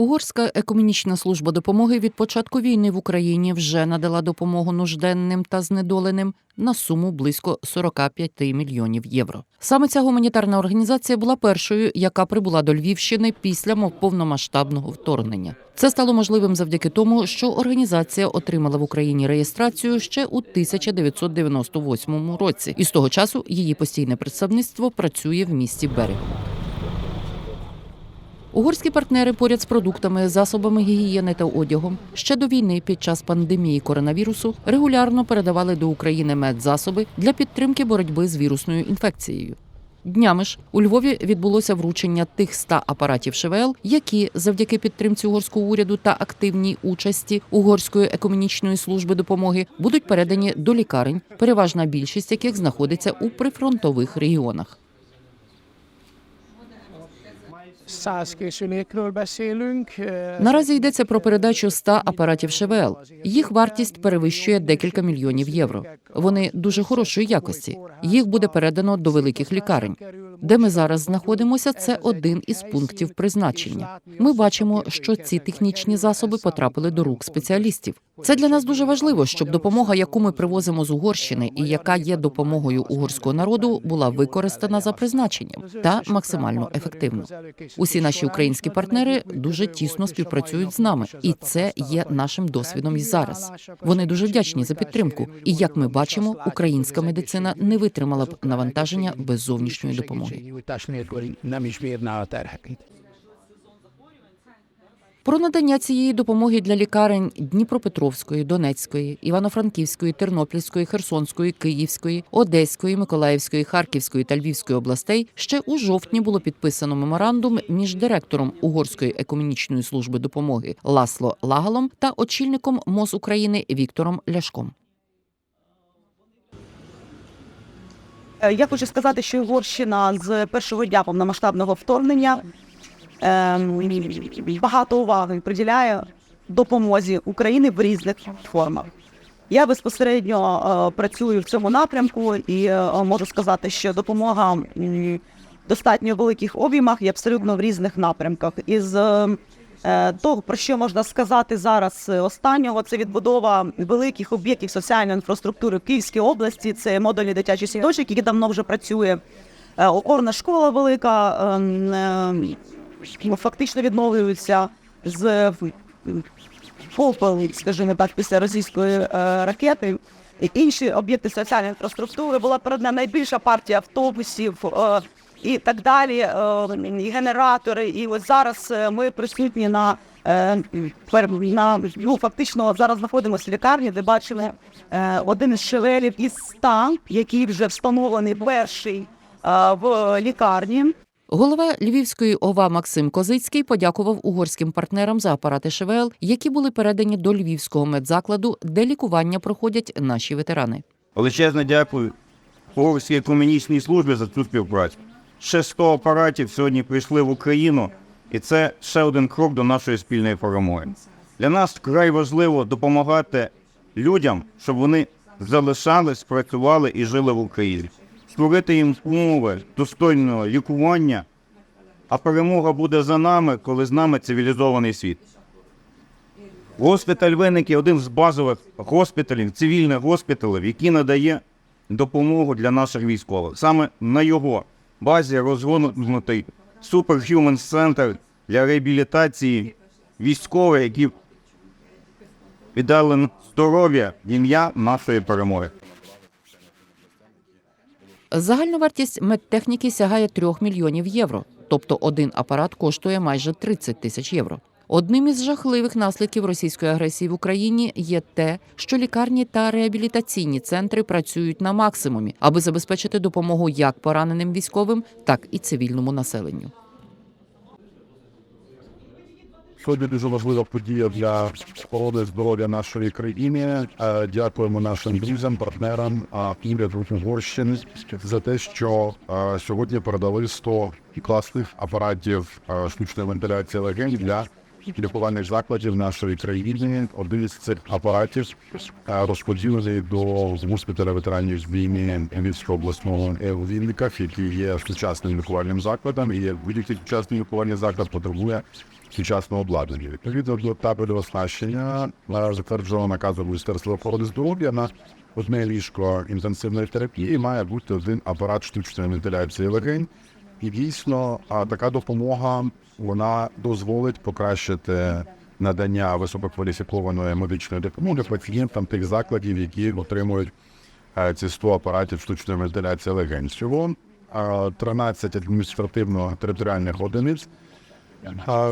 Угорська екомунічна служба допомоги від початку війни в Україні вже надала допомогу нужденним та знедоленим на суму близько 45 мільйонів євро. Саме ця гуманітарна організація була першою, яка прибула до Львівщини після повномасштабного вторгнення. Це стало можливим завдяки тому, що організація отримала в Україні реєстрацію ще у 1998 році, і з того часу її постійне представництво працює в місті Берегом. Угорські партнери поряд з продуктами, засобами гігієни та одягом ще до війни під час пандемії коронавірусу регулярно передавали до України медзасоби для підтримки боротьби з вірусною інфекцією. Днями ж у Львові відбулося вручення тих 100 апаратів ШВЛ, які завдяки підтримці угорського уряду та активній участі угорської екомунічної служби допомоги будуть передані до лікарень, переважна більшість яких знаходиться у прифронтових регіонах. Наразі йдеться про передачу 100 апаратів ШВЛ. Їх вартість перевищує декілька мільйонів євро. Вони дуже хорошої якості. Їх буде передано до великих лікарень. Де ми зараз знаходимося, це один із пунктів призначення. Ми бачимо, що ці технічні засоби потрапили до рук спеціалістів. Це для нас дуже важливо, щоб допомога, яку ми привозимо з Угорщини і яка є допомогою угорського народу, була використана за призначенням та максимально ефективно. Усі наші українські партнери дуже тісно співпрацюють з нами, і це є нашим досвідом і зараз. Вони дуже вдячні за підтримку. І як ми бачимо, українська медицина не витримала б навантаження без зовнішньої допомоги. Про надання цієї допомоги для лікарень Дніпропетровської, Донецької, Івано-Франківської, Тернопільської, Херсонської, Київської, Одеської, Миколаївської, Харківської та Львівської областей ще у жовтні було підписано меморандум між директором Угорської екомунічної служби допомоги Ласло Лагалом та очільником МОЗ України Віктором Ляшком. Е, Я хочу сказати, що Угорщина з першого дня повномасштабного вторгнення багато уваги приділяє допомозі України в різних формах. Я безпосередньо е, працюю в цьому напрямку і е, можу сказати, що допомога м, достатньо великих об'ємах і абсолютно в різних напрямках. Із е, того, про що можна сказати зараз останнього, це відбудова великих об'єктів соціальної інфраструктури в Київській області. Це модульний дитячий садочок, який давно вже працює. Опорна школа велика ем, ем, фактично відновлюється з попелу, скажімо так, після російської е, ракети. І інші об'єкти соціальної інфраструктури була передана найбільша партія автобусів е, і так далі, е, і генератори. І ось зараз е, ми присутні на, е, на ну, фактично зараз знаходимося в лікарні, де бачили е, один із шевелів із ста, який вже встановлений перший е, в лікарні. Голова Львівської ОВА Максим Козицький подякував угорським партнерам за апарати ШВЛ, які були передані до львівського медзакладу, де лікування проходять наші ветерани. Величезне дякую Угорській екомунічній службі за цю співпрацю. Ще 100 апаратів сьогодні прийшли в Україну, і це ще один крок до нашої спільної перемоги. Для нас вкрай важливо допомагати людям, щоб вони залишались, працювали і жили в Україні, створити їм умови достойного лікування, а перемога буде за нами, коли з нами цивілізований світ. Госпіталь Винники один з базових госпіталів, цивільних госпіталів, який надає допомогу для наших військових. Саме на його базі розгорнутий Superhuman Center для реабілітації військових, які віддали здоров'я ім'я нашої перемоги. Загальна вартість медтехніки сягає 3 мільйонів євро, тобто один апарат коштує майже 30 тисяч євро. Одним із жахливих наслідків російської агресії в Україні є те, що лікарні та реабілітаційні центри працюють на максимумі, аби забезпечити допомогу як пораненим військовим, так і цивільному населенню. Сьогодні дуже важлива подія для охорони здоров'я нашої країни. Е, Дякуємо нашим друзям, партнерам, уряду Угорщини за те, що е, сьогодні передали 100 класних апаратів е, штучної вентиляції легень для лікувальних закладів нашої країни. Один із цих апаратів розподілений до госпіталя ветеранів війни Львівського обласного у Вінниках, який є сучасним лікувальним закладом, і як будь-який сучасний лікувальний заклад потребує сучасного обладнання. Відповідно до табелю оснащення е, затвердженого наказом Міністерства охорони здоров'я на одне ліжко інтенсивної терапії має бути один апарат штучної вентиляції легень. І дійсно така допомога вона дозволить покращити надання висококваліфікованої медичної допомоги пацієнтам тих закладів, які отримують е, ці 100 апаратів штучної вентиляції легень. Всього е, 13 адміністративно-територіальних одиниць,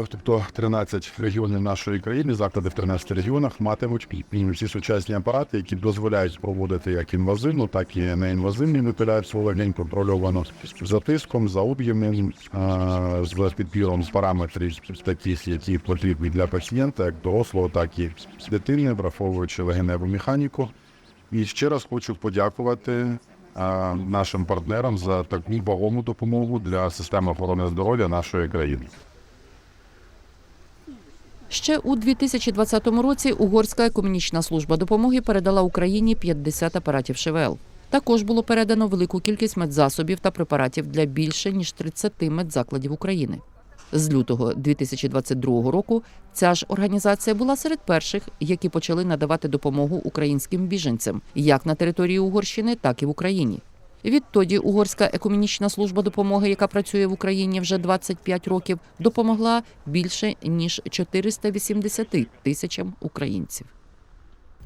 тобто 13 регіонів нашої країни, заклади в 13 регіонах матимуть всі сучасні апарати, які дозволяють проводити як інвазивну, так і неінвазивну вентиляцію легень контрольовано за тиском, за об'ємом, з підбіром параметрів таких, які потрібні для пацієнта, як дорослого, так і дитини, враховуючи легеневу механіку. І ще раз хочу подякувати нашим партнерам за таку вагому допомогу для системи охорони здоров'я нашої країни. Ще у 2020 році Угорська економічна служба допомоги передала Україні 50 апаратів ШВЛ. Також було передано велику кількість медзасобів та препаратів для більше ніж 30 медзакладів України. З лютого 2022 року ця ж організація була серед перших, які почали надавати допомогу українським біженцям як на території Угорщини, так і в Україні. Відтоді Угорська екумінічна служба допомоги, яка працює в Україні вже 25 років, допомогла більше ніж 480 тисячам українців.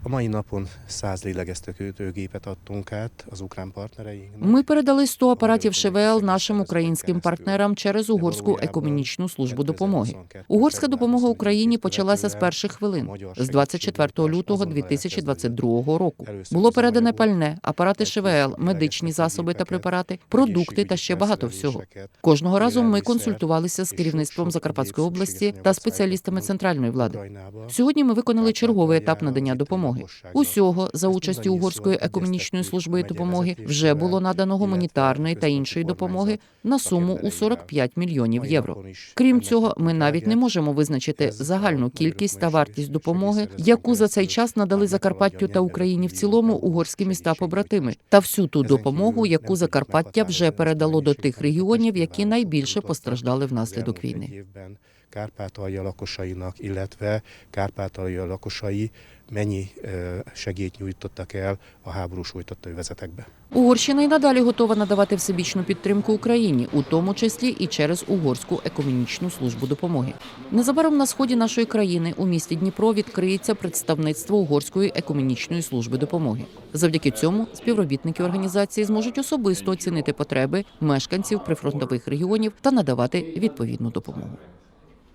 A mai napon 100 lélegeztetőgépet adtunk át az ukrán partnereinknek. Ми передали 100 апаратів ШВЛ нашим українським партнерам через угорську економічну службу допомоги. Угорська допомога Україні почалася з перших хвилин з 24 лютого 2022 року. Було передане пальне, апарати ШВЛ, медичні засоби та препарати, продукти та ще багато всього. Кожного разу ми консультувалися з керівництвом Закарпатської області та спеціалістами центральної влади. Сьогодні ми виконали черговий етап надання допомоги. Усього за участі угорської економічної служби допомоги вже було надано гуманітарної та іншої допомоги на суму у 45 мільйонів євро. Крім цього, ми навіть не можемо визначити загальну кількість та вартість допомоги, яку за цей час надали Закарпаттю та Україні в цілому угорські міста побратими, та всю ту допомогу, яку Закарпаття вже передало до тих регіонів, які найбільше постраждали внаслідок війни. Kárpátalja lakosainak, illetve Kárpátalja lakosai mennyi segélyt nyújtottak el a háború sújtotta övezetekbe. Угорщина й надалі готова надавати всебічну підтримку Україні, у тому числі і через угорську економічну службу допомоги. Незабаром на сході нашої країни у місті Дніпро відкриється представництво угорської економічної служби допомоги. Завдяки цьому співробітники організації зможуть особисто оцінити потреби мешканців прифронтових регіонів та надавати відповідну допомогу.